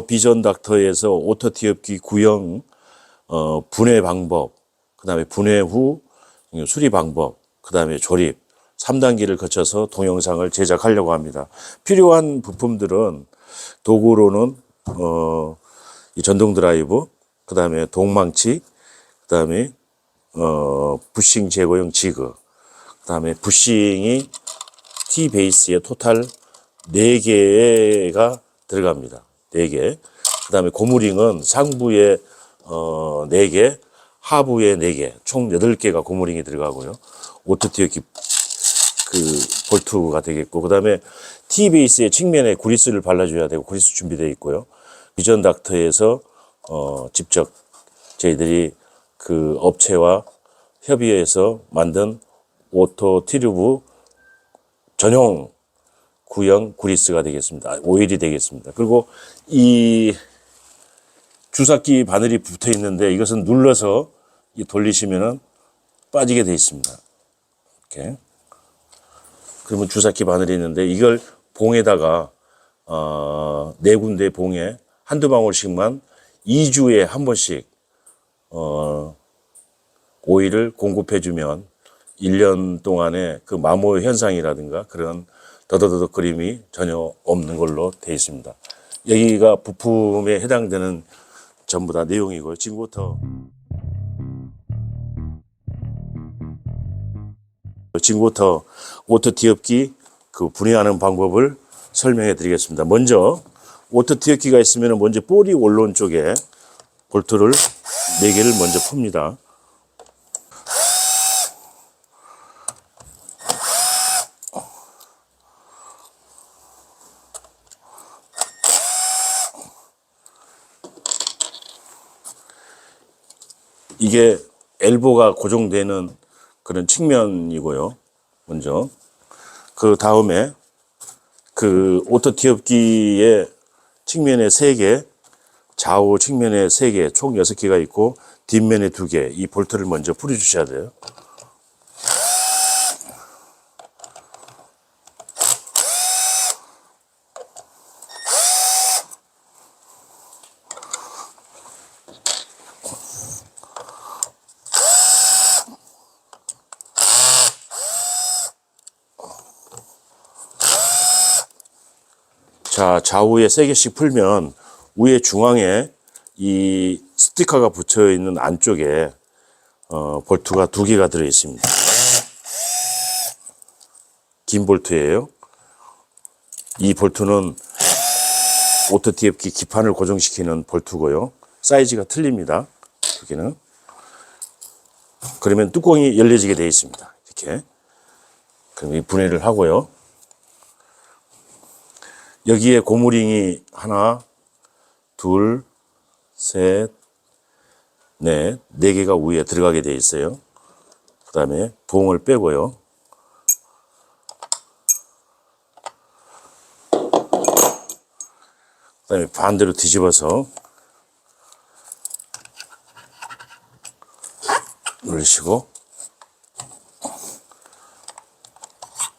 비전 닥터에서 오토 티업기 구형 어, 분해 방법, 그 다음에 분해 후 수리 방법, 그 다음에 조립 3단계를 거쳐서 동영상을 제작하려고 합니다. 필요한 부품들은 도구로는 어, 이 전동 드라이브, 그 다음에 동망치, 그 다음에 어, 부싱 제거용 지그, 그 다음에 부싱이 T 베이스에 토탈 4개가 들어갑니다. 4개. 그 다음에 고무링은 상부에 어 4개, 하부에 4개, 총 8개가 고무링이 들어가고요. 오토티어 기, 그 볼트가 되겠고 그 다음에 T 베이스의 측면에 구리스를 발라줘야 되고 구리스 준비되어 있고요. 비전 닥터에서 어 직접 저희들이 그 업체와 협의해서 만든 오토 티류브 전용 구형 구리스가 되겠습니다. 오일이 되겠습니다. 그리고 이 주사기 바늘이 붙어 있는데 이것은 눌러서 이 돌리시면은 빠지게 되어 있습니다. 이렇게. 그러면 주사기 바늘이 있는데 이걸 봉에다가 어, 네 군데 봉에 한두 방울씩만 2주에 한 번씩 어, 오일을 공급해 주면 1년 동안의 그 마모 현상이라든가 그런 더더더덕 그림이 전혀 없는 걸로 되어 있습니다. 여기가 부품에 해당되는 전부 다 내용이고요. 지금부터 지금부터 오토 티업기 그 분해하는 방법을 설명해 드리겠습니다. 먼저 오토 티업기가 있으면 먼저 볼이 원론 쪽에 볼트를 4개를 먼저 풉니다. 이게 엘보가 고정되는 그런 측면이고요. 먼저 그 다음에 그 오토 티업기의 측면에 세 개, 좌우 측면에 세 개, 총 여섯 개가 있고 뒷면에 두 개. 이 볼트를 먼저 풀어 주셔야 돼요. 자, 좌우에 세 개씩 풀면 위에 중앙에 이 스티커가 붙여 있는 안쪽에 어, 볼트가 두 개가 들어 있습니다. 긴 볼트예요. 이 볼트는 오토 TF기 기판을 고정시키는 볼트고요. 사이즈가 틀립니다. 두 개는. 그러면 뚜껑이 열려지게 되어 있습니다. 이렇게. 그럼 이 분해를 하고요. 여기에 고무링이 하나, 둘, 셋, 넷, 네 개가 위에 들어가게 되어 있어요. 그 다음에 봉을 빼고요. 그 다음에 반대로 뒤집어서 누르시고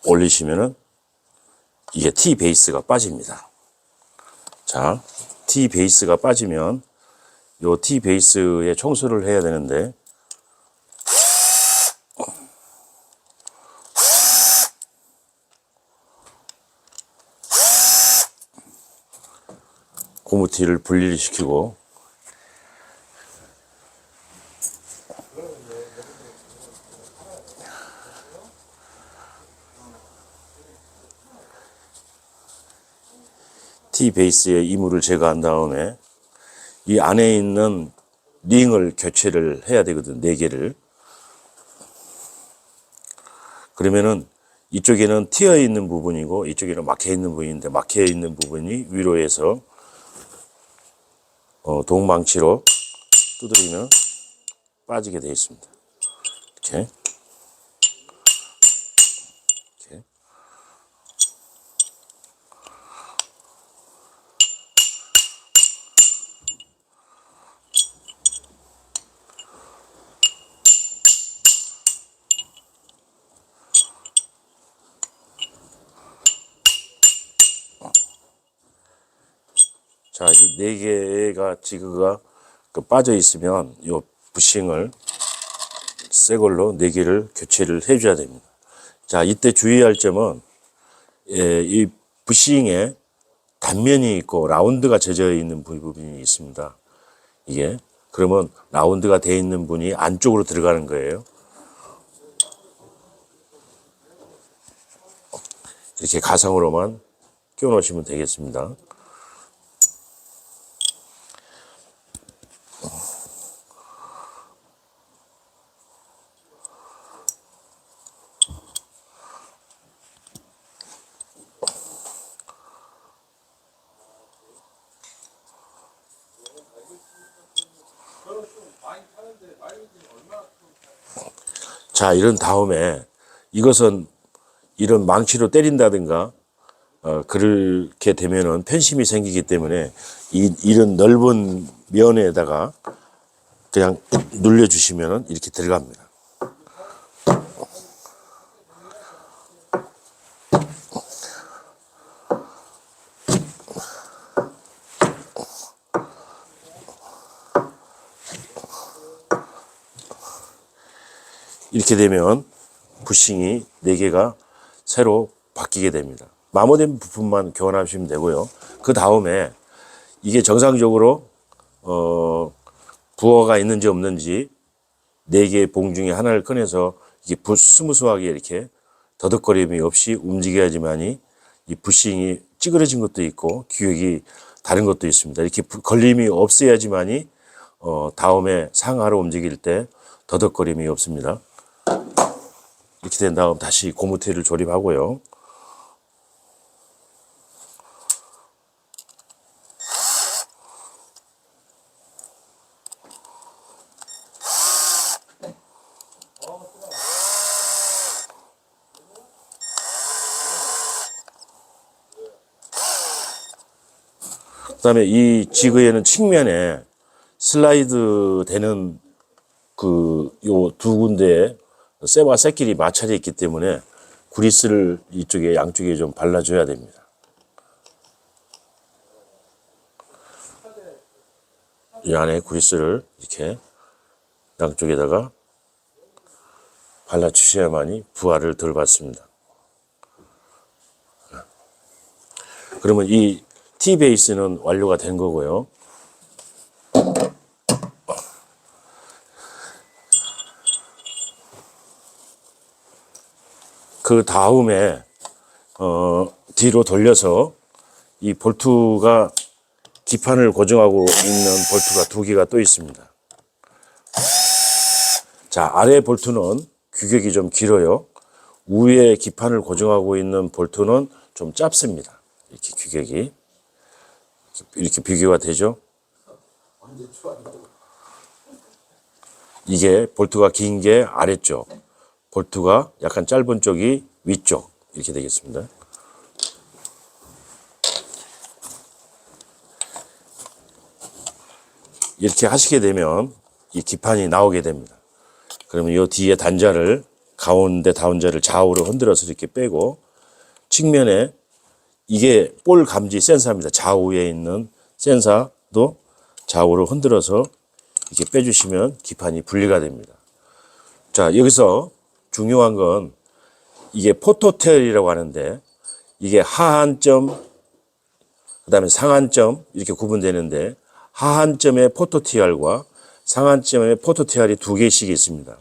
올리시면은 이게 T 베이스가 빠집니다. 자, T 베이스가 빠지면 요 T 베이스에 청소를 해야 되는데 고무티를 분리를 시키고 T 베이스의 이물을 제거한 다음에 이 안에 있는 링을 교체를 해야 되거든, 네 개를. 그러면은 이쪽에는 튀어 있는 부분이고 이쪽에는 막혀 있는 부분인데 막혀 있는 부분이 위로에서 어, 동망치로 두드리면 빠지게 되어 있습니다. 이렇게. 이 네 개가 지그가 그 빠져 있으면 요 부싱을 새 걸로 네 개를 교체를 해줘야 됩니다. 자, 이때 주의할 점은 예, 이 부싱에 단면이 있고 라운드가 젖어 있는 부분이 있습니다. 이게 그러면 라운드가 돼 있는 분이 안쪽으로 들어가는 거예요. 이렇게 가상으로만 끼워 놓으시면 되겠습니다. 자, 이런 다음에 이것은 이런 망치로 때린다든가 어, 그렇게 되면은 편심이 생기기 때문에 이, 이런 넓은 면에다가 그냥 눌려주시면은 이렇게 들어갑니다. 이렇게 되면 부싱이 4개가 새로 바뀌게 됩니다. 마모된 부품만 교환하시면 되고요. 그 다음에 이게 정상적으로 어, 부어가 있는지 없는지 4개의 봉 중에 하나를 꺼내서 이게 부, 스무스하게 이렇게 더덕거림이 없이 움직여야지만이 이 부싱이 찌그러진 것도 있고 기획이 다른 것도 있습니다. 이렇게 부- 걸림이 없어야지만이 어, 다음에 상하로 움직일 때 더덕거림이 없습니다. 이렇게 된 다음 다시 고무테를 조립하고요. 그 다음에 이 지그에는 측면에 슬라이드 되는 그 요 두 군데에 쇠와 쇠끼리 마찰이 있기 때문에 구리스를 이쪽에 양쪽에 좀 발라줘야 됩니다. 이 안에 구리스를 이렇게 양쪽에다가 발라주셔야만이 부하를 덜 받습니다. 그러면 이 T 베이스는 완료가 된 거고요. 그 다음에 어, 뒤로 돌려서 이 볼트가 기판을 고정하고 있는 볼트가 두 개가 또 있습니다. 자, 아래 볼트는 규격이 좀 길어요. 위에 기판을 고정하고 있는 볼트는 좀 짧습니다. 이렇게 규격이. 이렇게 비교가 되죠? 이게 볼트가 긴 게 아래쪽, 볼트가 약간 짧은 쪽이 위쪽 이렇게 되겠습니다. 이렇게 하시게 되면 이 기판이 나오게 됩니다. 그러면 이 뒤에 단자를 가운데 다운자를 좌우로 흔들어서 이렇게 빼고 측면에 이게 볼 감지 센서입니다. 좌우에 있는 센서도 좌우로 흔들어서 이렇게 빼주시면 기판이 분리가 됩니다. 자, 여기서 중요한 건 이게 포토텔이라고 하는데 이게 하한점, 그 다음에 상한점 이렇게 구분되는데 하한점의 포토티알과 상한점의 포토티알이 두 개씩 있습니다.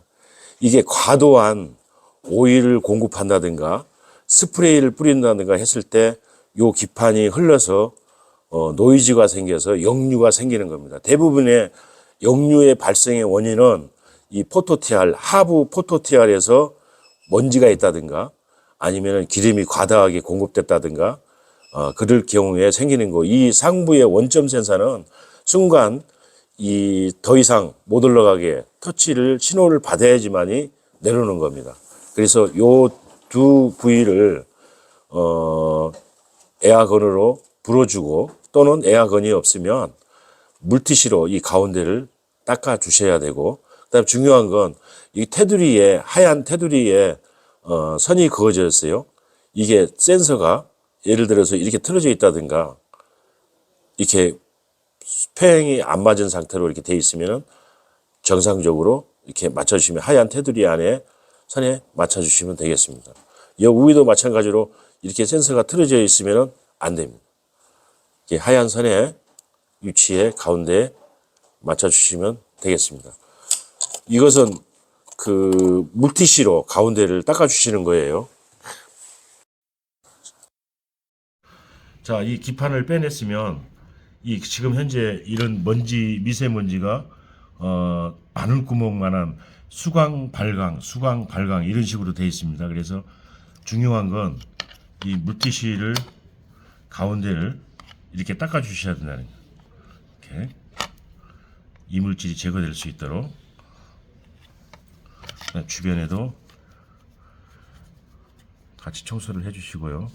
이게 과도한 오일을 공급한다든가 스프레이를 뿌린다든가 했을 때 요 기판이 흘러서 어, 노이즈가 생겨서 역류가 생기는 겁니다. 대부분의 역류의 발생의 원인은 이 포토티알, 하부 포토티알에서 먼지가 있다든가 아니면 기름이 과다하게 공급됐다든가 어, 그럴 경우에 생기는 거. 이 상부의 원점 센서는 순간 이 더 이상 못 올라가게 터치를 신호를 받아야지만이 내려오는 겁니다. 그래서 요 두 부위를 어 에어건으로 불어주고 또는 에어건이 없으면 물티슈로 이 가운데를 닦아 주셔야 되고 그다음 중요한 건 이 테두리에 하얀 테두리에 어, 선이 그어져 있어요. 이게 센서가 예를 들어서 이렇게 틀어져 있다든가 이렇게 팽이 안 맞은 상태로 이렇게 돼 있으면은 정상적으로 이렇게 맞춰주시면 하얀 테두리 안에 선에 맞춰주시면 되겠습니다. 이 위도 마찬가지로 이렇게 센서가 틀어져 있으면은 안 됩니다. 하얀 선에 위치에 가운데 맞춰주시면 되겠습니다. 이것은 그 물티슈로 가운데를 닦아주시는 거예요. 자, 이 기판을 빼냈으면 이 지금 현재 이런 먼지 미세먼지가 어, 바늘 구멍만한 수광 발광, 수광 발광 이런 식으로 되어 있습니다. 그래서 중요한 건 이 물티슈를 가운데를 이렇게 닦아 주셔야 된다는 거예요. 이렇게 이물질이 제거될 수 있도록 주변에도 같이 청소를 해 주시고요.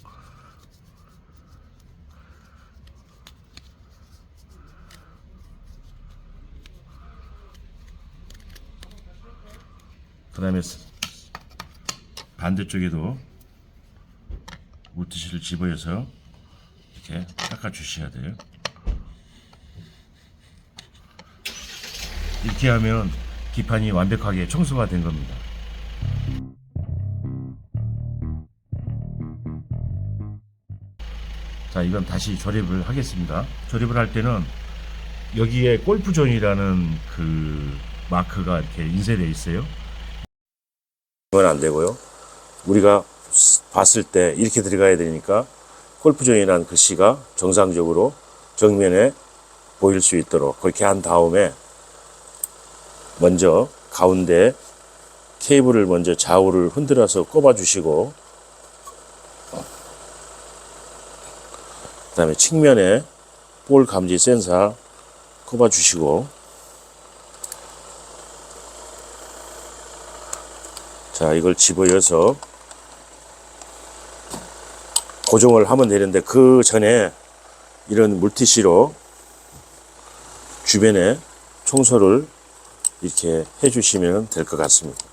그 다음에 반대쪽에도 물티슈를 집어여서 이렇게 닦아 주셔야 돼요. 이렇게 하면 기판이 완벽하게 청소가 된 겁니다. 자, 이건 다시 조립을 하겠습니다. 조립을 할 때는 여기에 골프존이라는 그 마크가 이렇게 인쇄되어 있어요. 그건 안 되고요. 우리가 봤을 때 이렇게 들어가야 되니까 골프존이라는 글씨가 정상적으로 정면에 보일 수 있도록 그렇게 한 다음에 먼저 가운데 케이블을 먼저 좌우를 흔들어서 꼽아 주시고 그 다음에 측면에 볼 감지 센서 꼽아 주시고 자 이걸 집어여서 고정을 하면 되는데 그 전에 이런 물티슈로 주변에 청소를 이렇게 해주시면 될 것 같습니다.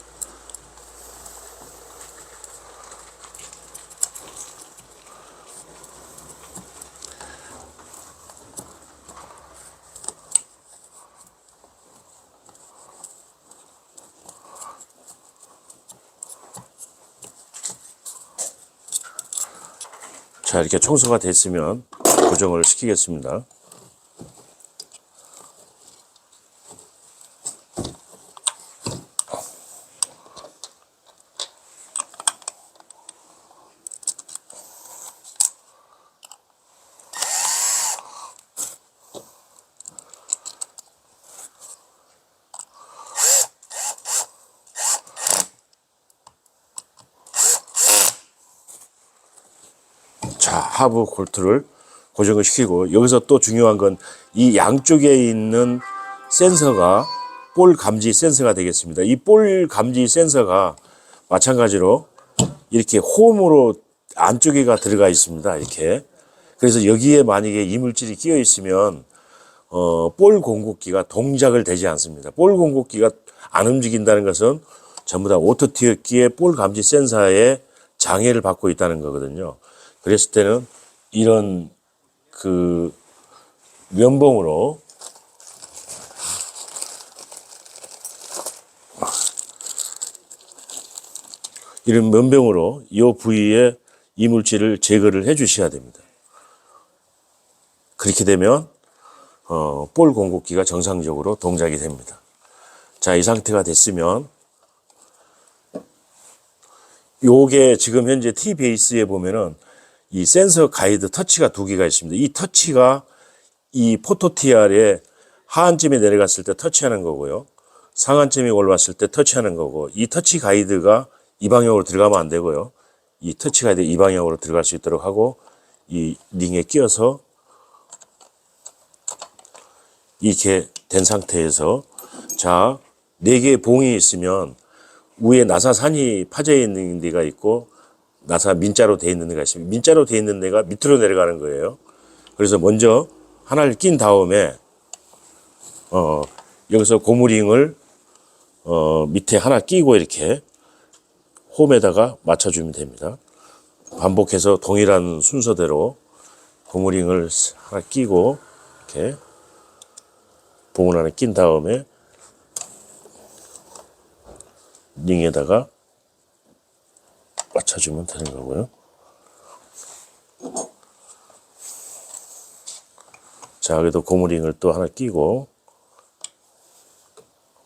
자, 이렇게 청소가 됐으면 고정을 시키겠습니다. 자, 하부 볼트를 고정을 시키고 여기서 또 중요한 건 이 양쪽에 있는 센서가 볼 감지 센서가 되겠습니다. 이 볼 감지 센서가 마찬가지로 이렇게 홈으로 안쪽에가 들어가 있습니다. 이렇게. 그래서 여기에 만약에 이물질이 끼어 있으면 어, 볼 공급기가 동작을 되지 않습니다. 볼 공급기가 안 움직인다는 것은 전부 다 오토티어기의 볼 감지 센서에 장애를 받고 있다는 거거든요. 그랬을 때는 이런 그 면봉으로 이런 면봉으로 이 부위에 이물질을 제거를 해 주셔야 됩니다. 그렇게 되면 어, 볼 공급기가 정상적으로 동작이 됩니다. 자, 이 상태가 됐으면 요게 지금 현재 T 베이스에 보면은 이 센서 가이드 터치가 두 개가 있습니다. 이 터치가 이 포토TR의 하한점에 내려갔을 때 터치하는 거고요. 상한점에 올라왔을 때 터치하는 거고 이 터치 가이드가 이 방향으로 들어가면 안 되고요. 이 터치 가이드 이 방향으로 들어갈 수 있도록 하고 이 링에 끼어서 이렇게 된 상태에서 자, 네 개의 봉이 있으면 위에 나사산이 파져 있는 데가 있고 나사 민자로 돼 있는 데가 있습니다. 민자로 돼 있는 데가 밑으로 내려가는 거예요. 그래서 먼저 하나를 낀 다음에 어 여기서 고무링을 어 밑에 하나 끼고 이렇게 홈에다가 맞춰주면 됩니다. 반복해서 동일한 순서대로 고무링을 하나 끼고 이렇게 봉을 하나 낀 다음에 링에다가 맞춰주면 되는 거고요. 자, 그래도 고무링을 또 하나 끼고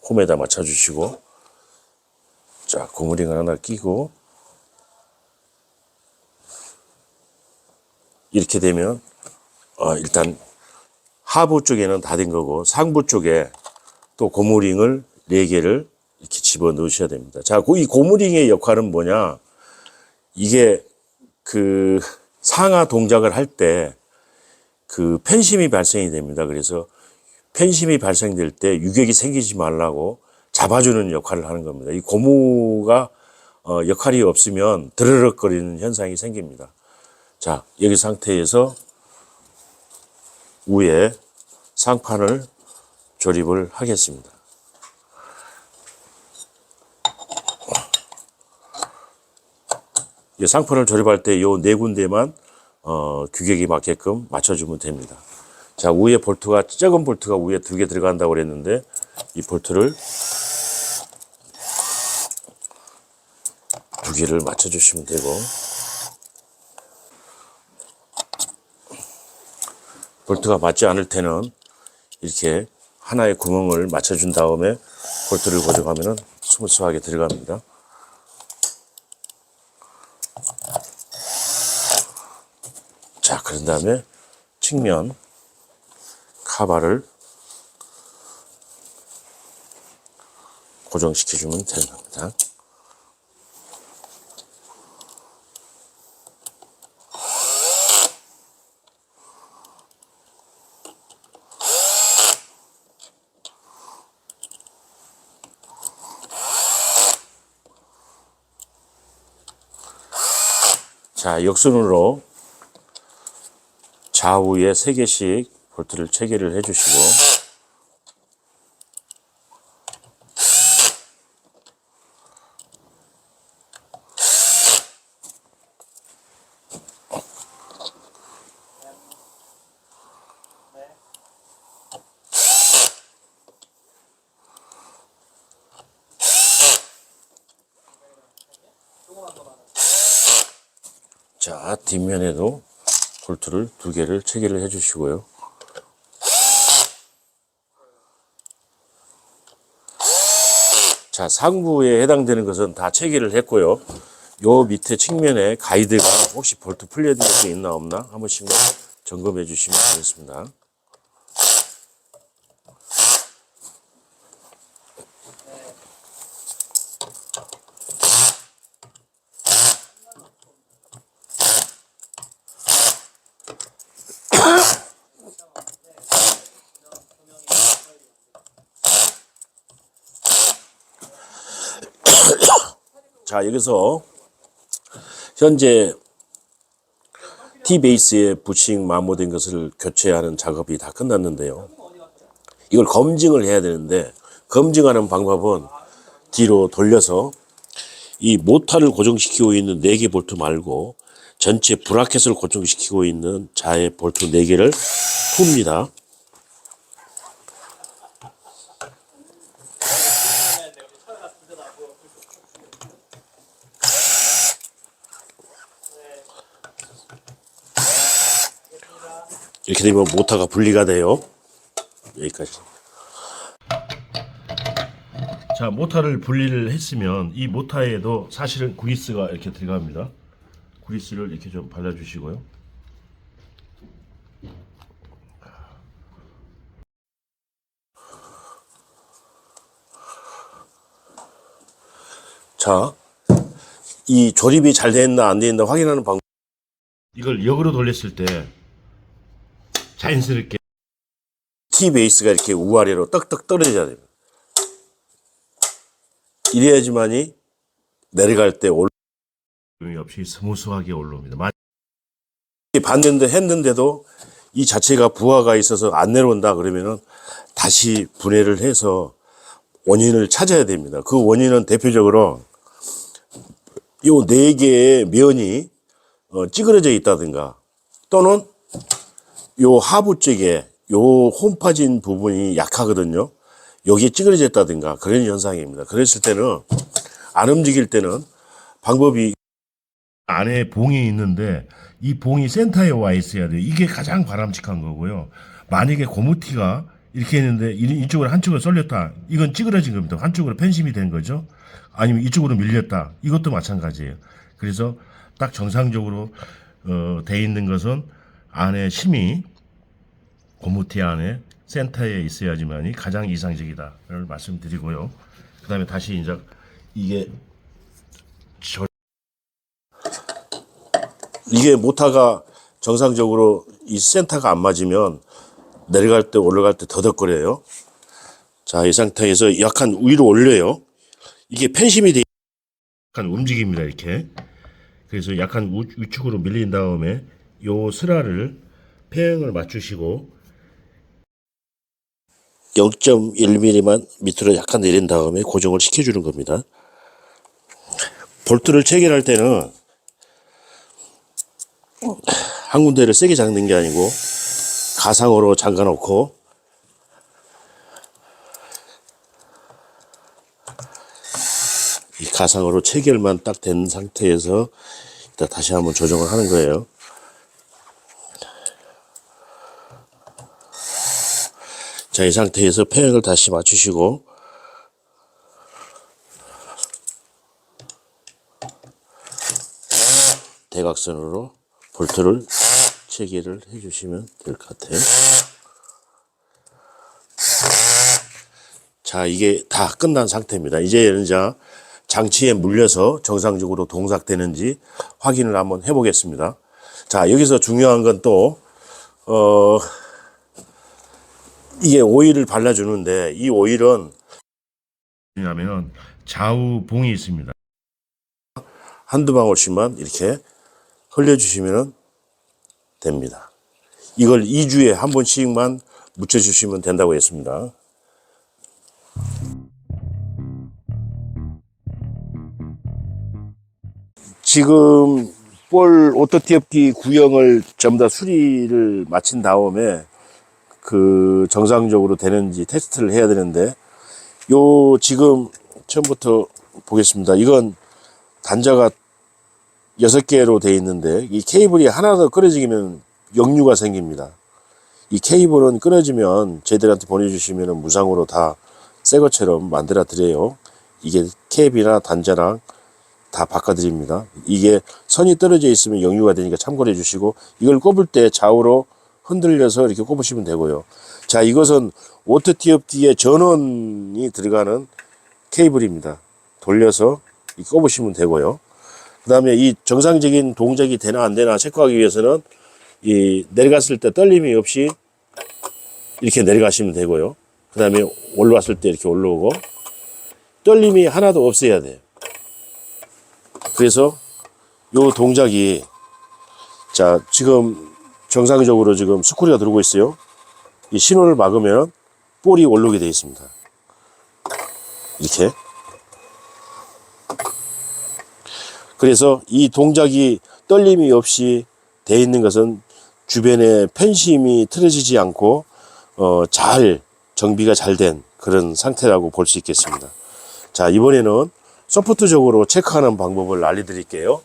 홈에다 맞춰주시고 자, 고무링을 하나 끼고 이렇게 되면 어, 일단 하부 쪽에는 다 된 거고 상부 쪽에 또 고무링을 네 개를 이렇게 집어 넣으셔야 됩니다. 자, 그이 고무링의 역할은 뭐냐? 이게 그 상하 동작을 할 때그 팬심이 발생이 됩니다. 그래서 팬심이 발생될 때 유격이 생기지 말라고 잡아주는 역할을 하는 겁니다. 이 고무가 어, 역할이 없으면 드르륵거리는 현상이 생깁니다. 자, 여기 상태에서 위에 상판을 조립을 하겠습니다. 상판을 조립할 때요네 군데만 어, 규격이 맞게끔 맞춰주면 됩니다. 자, 위에 볼트가, 작은 볼트가 위에 두 개 들어간다고 그랬는데, 이 볼트를 두 개를 맞춰주시면 되고, 볼트가 맞지 않을 때는 이렇게 하나의 구멍을 맞춰준 다음에 볼트를 고정하면 스무스하게 들어갑니다. 자, 그런 다음에 측면 카바를 고정시켜주면 되는 겁니다. 자, 역순으로 좌우에 세 개씩 볼트를 체결을 해주시고. 자 뒷면에도 볼트를 두 개를 체결을 해 주시고요. 자, 상부에 해당되는 것은 다 체결을 했고요. 요 밑에 측면에 가이드가 혹시 볼트 풀려진 게 있나 없나 한 번씩만 점검해 주시면 되겠습니다. 자, 여기서 현재 T-베이스에 부식 마모된 것을 교체하는 작업이 다 끝났는데요. 이걸 검증을 해야 되는데 검증하는 방법은 뒤로 돌려서 이 모터를 고정시키고 있는 4개 볼트 말고 전체 브라켓을 고정시키고 있는 자의 볼트 4개를 풉니다. 이렇게 되면 모터가 분리가 돼요. 여기까지. 자, 모터를 분리를 했으면 이 모터에도 사실은 구리스가 이렇게 들어갑니다. 구리스를 이렇게 좀 발라주시고요. 자, 이 조립이 잘 됐나 안 됐나 확인하는 방법. 이걸 역으로 돌렸을 때 자연스럽게 T 베이스가 이렇게 우아래로 떡떡 떨어져야 됩니다. 이래야지만이 내려갈 때 올. 없이 스무스하게 올라옵니다. 만- 봤는데 했는데도 이 자체가 부하가 있어서 안 내려온다 그러면은 다시 분해를 해서 원인을 찾아야 됩니다. 그 원인은 대표적으로 요 네 개의 면이 어, 찌그러져 있다든가 또는 요 하부 쪽에 요 홈파진 부분이 약하거든요. 여기 찌그러졌다든가 그런 현상입니다. 그랬을 때는 안 움직일 때는 방법이 안에 봉이 있는데 이 봉이 센터에 와 있어야 돼요. 이게 가장 바람직한 거고요. 만약에 고무티가 이렇게 있는데 이- 이쪽으로 한쪽으로 쏠렸다. 이건 찌그러진 겁니다. 한쪽으로 펜심이 된 거죠. 아니면 이쪽으로 밀렸다. 이것도 마찬가지예요. 그래서 딱 정상적으로 어, 돼 있는 것은 안에 심이 고무티 안에 센터에 있어야지만이 가장 이상적이다를 말씀드리고요. 그 다음에 다시 이제 이게 저 이게 모타가 정상적으로 이 센터가 안 맞으면 내려갈 때 올라갈 때 더덕거려요. 자, 이 상태에서 약간 위로 올려요. 이게 펜심이 돼 약간 움직입니다, 이렇게. 그래서 약간 우, 위축으로 밀린 다음에 요 슬라를 폐행을 맞추시고 0.1mm만 밑으로 약간 내린 다음에 고정을 시켜주는 겁니다. 볼트를 체결할 때는 한 군데를 세게 잠는 게 아니고 가상으로 잠가 놓고 이 가상으로 체결만 딱 된 상태에서 이따 다시 한번 조정을 하는 거예요. 자, 이 상태에서 폐행을 다시 맞추시고 대각선으로 볼트를 체결을 해주시면 될 것 같아요. 자, 이게 다 끝난 상태입니다. 이제는 자 장치에 물려서 정상적으로 동작되는지 확인을 한번 해보겠습니다. 자, 여기서 중요한 건 또, 어, 이게 오일을 발라주는데 이 오일은 왜냐하면 좌우 봉이 있습니다. 한두 방울씩만 이렇게 흘려주시면 됩니다. 이걸 2주에 한 번씩만 묻혀주시면 된다고 했습니다. 지금 볼 오토티업기 구형을 전부 다 수리를 마친 다음에 그 정상적으로 되는지 테스트를 해야 되는데 요 지금 처음부터 보겠습니다. 이건 단자가 여섯 개로 돼 있는데 이 케이블이 하나 더 끊어지면 역류가 생깁니다. 이 케이블은 끊어지면 저희들한테 보내주시면 무상으로 다 새 것처럼 만들어 드려요. 이게 캡이나 단자랑 다 바꿔드립니다. 이게 선이 떨어져 있으면 역류가 되니까 참고해 주시고 이걸 꼽을 때 좌우로 흔들려서 이렇게 꼽으시면 되고요. 자, 이것은 오토티업기의 전원이 들어가는 케이블입니다. 돌려서 꼽으시면 되고요. 그 다음에 이 정상적인 동작이 되나 안 되나 체크하기 위해서는 이 내려갔을 때 떨림이 없이 이렇게 내려가시면 되고요. 그 다음에 올라왔을 때 이렇게 올라오고 떨림이 하나도 없어야 돼요. 그래서 요 동작이 자 지금 정상적으로 지금 스크류가 들어오고 있어요. 이 신호를 막으면 볼이 올라오게 되어 있습니다. 이렇게. 그래서 이 동작이 떨림이 없이 돼 있는 것은 주변에 펜심이 틀어지지 않고 어, 잘 정비가 잘 된 그런 상태라고 볼 수 있겠습니다. 자 이번에는 소프트적으로 체크하는 방법을 알려드릴게요.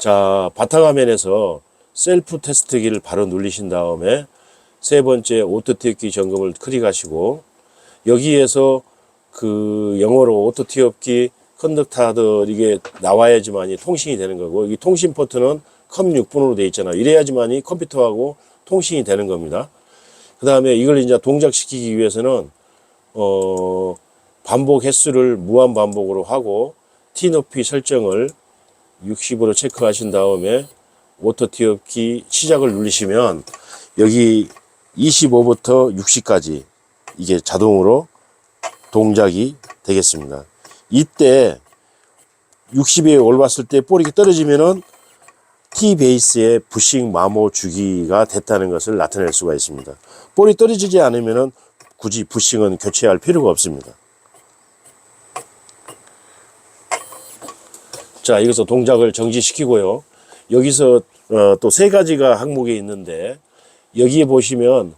자 바탕화면에서 셀프 테스트기를 바로 누르신 다음에 세 번째 오토티업기 점검을 클릭하시고 여기에서 그 영어로 오토티업기 컨덕터들 이게 나와야지만이 통신이 되는 거고 이 통신 포트는 컴 6분으로 되어 있잖아요. 이래야지만이 컴퓨터하고 통신이 되는 겁니다. 그 다음에 이걸 이제 동작시키기 위해서는 어 반복 횟수를 무한 반복으로 하고 T 높이 설정을 60으로 체크하신 다음에 오토 티업키 시작을 누르시면 여기 25부터 60까지 이게 자동으로 동작이 되겠습니다. 이때 60에 올랐을 때 볼이 떨어지면은 T 베이스의 부싱 마모 주기가 됐다는 것을 나타낼 수가 있습니다. 볼이 떨어지지 않으면은 굳이 부싱은 교체할 필요가 없습니다. 자, 여기서 동작을 정지시키고요. 여기서 어, 또 세 가지가 항목이 있는데 여기에 보시면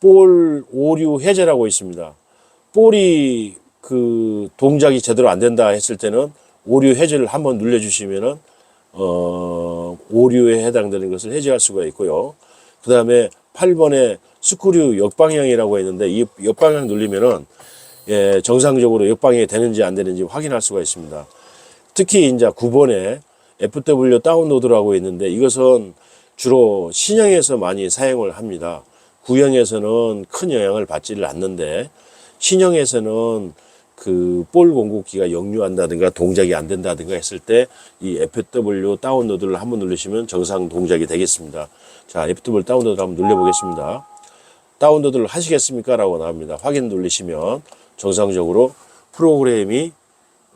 볼 오류 해제라고 있습니다. 볼이 그 동작이 제대로 안 된다 했을 때는 오류 해제를 한번 눌러주시면은 어, 오류에 해당되는 것을 해제할 수가 있고요. 그 다음에 8번에 스크류 역방향이라고 했는데 이 역방향 눌리면은 예, 정상적으로 역방향이 되는지 안 되는지 확인할 수가 있습니다. 특히 이제 9번에 FW 다운로드라고 있는데 이것은 주로 신형에서 많이 사용을 합니다. 구형에서는 큰 영향을 받지를 않는데 신형에서는 그 볼 공급기가 역류한다든가 동작이 안 된다든가 했을 때 이 FW 다운로드를 한번 누르시면 정상 동작이 되겠습니다. 자, FW 다운로드 한번 눌러보겠습니다. 다운로드를 하시겠습니까? 라고 나옵니다. 확인 누르시면 정상적으로 프로그램이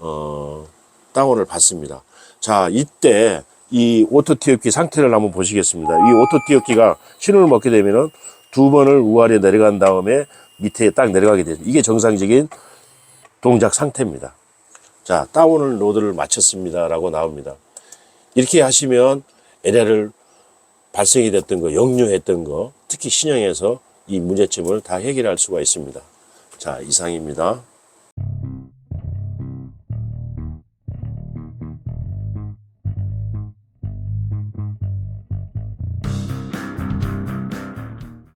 어, 다운을 받습니다. 자, 이때 이 오토 티업기 상태를 한번 보시겠습니다. 이 오토 티업기가 신호를 먹게 되면은 두 번을 우아래 내려간 다음에 밑에 딱 내려가게 되죠. 이게 정상적인 동작 상태입니다. 자, 다운을 로드를 마쳤습니다. 라고 나옵니다. 이렇게 하시면 에러를 발생이 됐던 거, 역류했던 거, 특히 신형에서 이 문제점을 다 해결할 수가 있습니다. 자, 이상입니다.